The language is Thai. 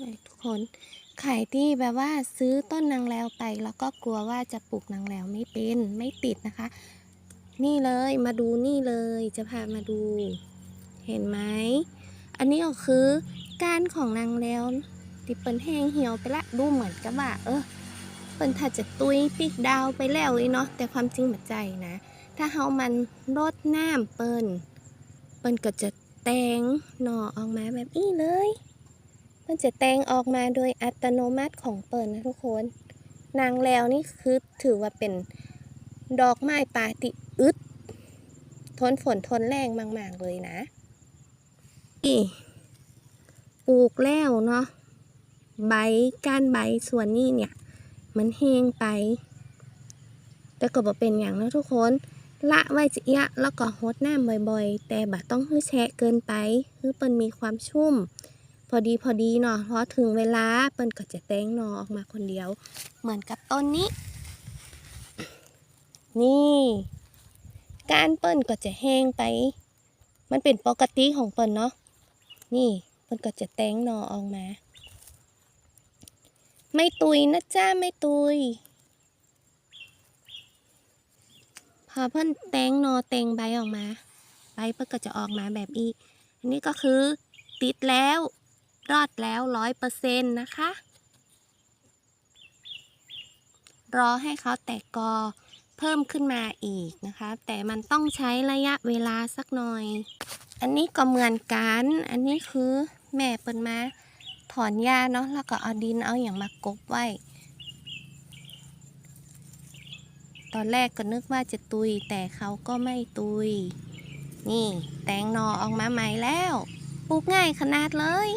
เลยทุกคนขายที่แบบว่าซื้อต้นนางแล้วไป แล้วก็กลัวว่าจะปลูกนางแล้วไม่เป็นไม่ติดนะคะ นี่เลยมาดูนี่เลยจะพามาดู เห็นไหมอันนี้ก็คือการของนางแล้วที่เปิ้นแห้งเหี่ยวไปละดูเหมือนกับว่า เออเปิ้นถ้าจะตุยปิกดาวไปแล้วเลยเนาะแต่ความจริงแบบใจนะ ถ้าเฮามันรดน้ำเปิ้นเปิ้นก็จะแตงหน่อออกมาแบบนี้เลย มันจะแต่งออกมาโดยอัตโนมัติของเปิดนะทุกคน นางแล้วนี่คือถือว่าเป็นดอกไม้ปาติอึดทนฝนทนแรงมาก ๆ เลยนะอีปลูกแล้วเนาะใบก้านใบส่วนนี้เนี่ย มันแห้งไป แต่ก็บ่เป็นอย่างนะทุกคน ละไว้จะยะแล้วก็ฮดน้ำบ่อยๆ แต่บ่ต้องให้แฉะเกินไปคือเปิ้นมีความชุ่ม พอดีพอดีเนาะพอถึงเวลาเปิ้นก็จะแตงหนอออกมาคนเดียว เหมือนกับต้นนี้ นี่การเปิ้นก็จะแห้งไป มันเป็นปกติของเปิ้นเนาะนี่เปิ้นก็จะแตงหนอออกมา ไม่ตุยนะจ้าไม่ตุยพอเพิ่นแตงนอแตงใบออกมา ใบเพิ่นก็จะออกมาแบบอีอันนี้ก็คือติดแล้ว รอดแล้วร้อยเปอร์เซ็นต์นะคะ รอให้เขาแตกกอเพิ่มขึ้นมาอีกนะคะ แต่มันต้องใช้ระยะเวลาสักหน่อย อันนี้ก็เหมือนกัน อันนี้คือแม่เปิดมาถอนหญ้าเนาะแล้วก็เอาดินเอาอย่างมากบไว้ตอนแรกก็นึกว่าจะตุยแต่เขาก็ไม่ตุย นี่ แตงนอออกมาใหม่แล้ว ปลูกง่ายขนาดเลย